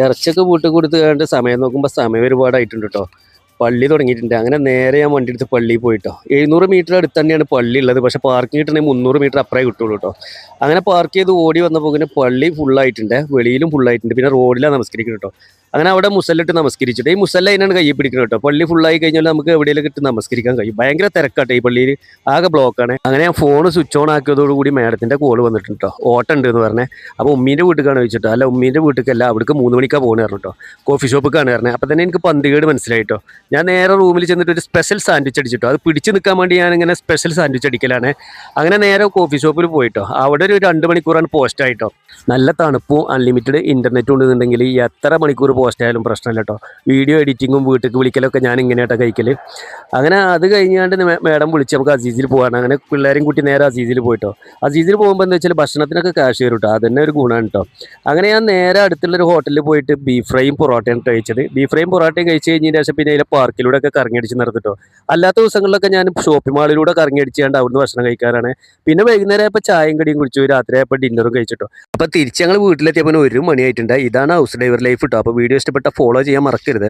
ഇറച്ചൊക്കെ വീട്ടിൽ കൊടുത്ത് സമയം നോക്കുമ്പോൾ സമയം ഒരുപാടായിട്ടുണ്ട് കേട്ടോ പള്ളി തുടങ്ങിയിട്ടുണ്ട്. അങ്ങനെ നേരെ ഞാൻ വണ്ടി എടുത്ത് പള്ളിയിൽ പോയിട്ടോ. എഴുന്നൂറ് മീറ്റർ അടുത്ത് തന്നെയാണ് പള്ളി ഉള്ളത്. പക്ഷെ പാർക്കിംഗ് കിട്ടണമെങ്കിൽ മുന്നൂറ് മീറ്റർ അപ്പുറമേ കിട്ടുള്ളൂ കേട്ടോ അങ്ങനെ പാർക്ക് ചെയ്ത് ഓടി വന്നപ്പോൾ പിന്നെ പള്ളി ഫുള്ളായിട്ടുണ്ട് വെളിയിലും ഫുള്ളായിട്ടുണ്ട് പിന്നെ റോഡിലാണ് നമസ്കരിക്കുന്നത് കേട്ടോ അങ്ങനെ അവിടെ മുസല്ലിട്ട് നമസ്കരിച്ചിട്ട്. ഈ മുസല്ല അതിനാണ് കൈ പിടിക്കുന്നത് കേട്ടോ. പള്ളി ഫുള്ളായി കഴിഞ്ഞാൽ നമുക്ക് എവിടെയെങ്കിലും ഇട്ട് നമസ്കരിക്കാൻ കഴിയും. ഭയങ്കര തിരക്കാട്ടെ ഈ പള്ളിയിൽ. ആകെ ബ്ലോക്കാണ് അങ്ങനെ ഞാൻ ഫോൺ സ്വിച്ച് ഓൺ ആക്കിയതോടുകൂടി മാഡത്തിന്റെ കോൾ വന്നിട്ടുണ്ട് കേട്ടോ. ഓട്ടം ഉണ്ട് എന്ന് പറഞ്ഞേ. അപ്പോൾ ഉമ്മീന്റെ വീട്ടിലാണ് ചോദിച്ചിട്ടോ. അല്ല ഉമ്മീന്റെ വീട്ടിലേക്കല്ല അവിടേക്ക് മൂന്ന് മണിക്കാണ് പോകുന്നത് പറഞ്ഞു കേട്ടോ. കോഫി ഷോപ്പിലേക്കാണ് പറഞ്ഞത് അപ്പോൾ തന്നെ എനിക്ക് പന്തികേട് മനസ്സിലായിട്ടോ ഞാൻ നേരെ റൂമിൽ ചെന്നിട്ട് ഒരു സ്പെഷ്യൽ സാൻഡ്വിച്ച് അടിച്ചിട്ടോ. അത് പിടിച്ച് നിൽക്കാൻ വേണ്ടി ഞാൻ ഇങ്ങനെ സ്പെഷ്യൽ സാൻഡ്വിച്ച് അടിക്കലാണ്. അങ്ങനെ നേരെ കോഫി ഷോപ്പിൽ പോയിട്ടോ അവിടെ ഒരു രണ്ട് മണിക്കൂറാണ് പോസ്റ്റ് ആയിട്ടോ നല്ല തണുപ്പും അൺലിമിറ്റഡ് ഇന്റർനെറ്റും ഉണ്ടെന്നുണ്ടെങ്കിൽ എത്ര മണിക്കൂർ പോസ്റ്റ് ആയാലും പ്രശ്നമില്ല കേട്ടോ. വീഡിയോ എഡിറ്റിങ്ങും വീട്ടിലേക്ക് വിളിക്കലൊക്കെ ഞാൻ ഇങ്ങനെയാട്ടോ കഴിക്കൽ അങ്ങനെ അത് കഴിഞ്ഞാണ്ട് മേഡം വിളിച്ച് നമുക്ക് അസീസിൽ പോകാണ് അങ്ങനെ പിള്ളേരും കുട്ടി നേരെ അസീസിൽ പോയിട്ടോ. അസീസിൽ പോകുമ്പോൾ എന്താ വെച്ചാൽ ഭക്ഷണത്തിനൊക്കെ കാശ് തരും കേട്ടോ. അതന്നെ ഒരു ഗുണമാണ് കേട്ടോ. അങ്ങനെ ഞാൻ നേരെ അടുത്തുള്ളൊരു ഹോട്ടലിൽ പോയിട്ട് ബീഫ് ഫ്രൈയും പൊറോട്ടയും കഴിച്ചത്. ബീഫ് ഫ്രൈയും പൊറോട്ടയും കഴിച്ച് കഴിഞ്ഞതിന് ശേഷം പിന്നെ അതിലെ പാർക്കിലൂടെ ഒക്കെ കറങ്ങിയടിച്ച് നടത്തിട്ടോ അല്ലാത്ത ദിവസങ്ങളിലൊക്കെ ഞാൻ ഷോപ്പിംഗ് മാളിലൂടെ കറങ്ങിയടിച്ചാണ്ട് അവിടുന്ന് ഭക്ഷണം കഴിക്കാറാണ്. പിന്നെ വൈകുന്നേരം ആയപ്പോൾ ചായയും കടിയും കുടിച്ചു. രാത്രി ആയപ്പോൾ ഡിന്നറും കഴിച്ചിട്ടോ. അപ്പോൾ തിരിച്ച് ഞങ്ങൾ വീട്ടിലെത്തിയപ്പോൾ ഒരു മണിയായിട്ടുണ്ട്. ഇതാണ് ഹൗസ് ഡ്രൈവർ ലൈഫ് കേട്ടോ അപ്പോൾ വീഡിയോ ഇഷ്ടപ്പെട്ട ഫോളോ ചെയ്യാൻ മറക്കരുത്.